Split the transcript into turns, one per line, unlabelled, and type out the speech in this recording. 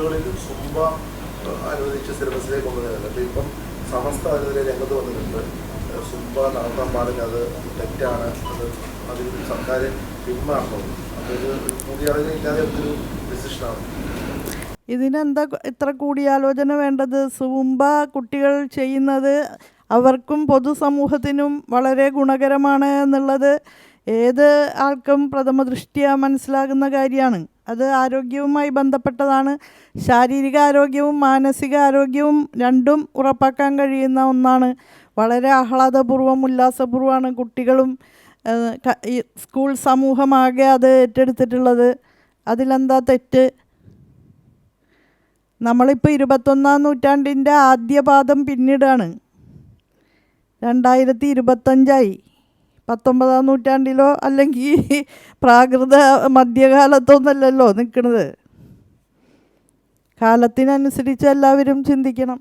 സ്കൂളുകളിൽ സുംബ അനുവദിച്ച സിലബസിലേക്ക് കൊണ്ടുവരുന്നില്ല അപ്പോൾ ഇപ്പം സമസ്ത അതിനെതിരെ രംഗത്ത് വന്നിട്ടുണ്ട്. സുമ്പ സുംബ നടത്താൻ പാടില്ല അത് തെറ്റാണ്. അത് അതിൽ സർക്കാർ പിന്മാറണം. അതൊരു ഇല്ലാതെ ഒരു ഡിസിഷനാണ്
ഇതിനെന്താ ഇത്ര കൂടിയാലോചന വേണ്ടത്? സുമ്പ കുട്ടികൾ ചെയ്യുന്നത് അവർക്കും പൊതുസമൂഹത്തിനും വളരെ ഗുണകരമാണ് എന്നുള്ളത് ഏത് ആൾക്കും പ്രഥമ ദൃഷ്ടിയ മനസ്സിലാകുന്ന കാര്യമാണ്. അത് ആരോഗ്യവുമായി ബന്ധപ്പെട്ടതാണ്. ശാരീരിക ആരോഗ്യവും മാനസിക ആരോഗ്യവും രണ്ടും ഉറപ്പാക്കാൻ കഴിയുന്ന ഒന്നാണ്. വളരെ ആഹ്ലാദപൂർവം ഉല്ലാസപൂർവമാണ് കുട്ടികളും സ്കൂൾ സമൂഹമാകെ അത് ഏറ്റെടുത്തിട്ടുള്ളത്. അതിലെന്താ തെറ്റ്? നമ്മളിപ്പോൾ ഇരുപത്തൊന്നാം നൂറ്റാണ്ടിന്റെ ആദ്യ പാദം പിന്നിടാണ്. രണ്ടായിരത്തി ഇരുപത്തഞ്ചായി. പത്തൊമ്പതാം നൂറ്റാണ്ടിലോ അല്ലെങ്കിൽ പ്രാകൃത മധ്യകാലത്തൊന്നല്ലല്ലോ നിൽക്കുന്നത് കാലത്തിനനുസരിച്ച് എല്ലാവരും ചിന്തിക്കണം.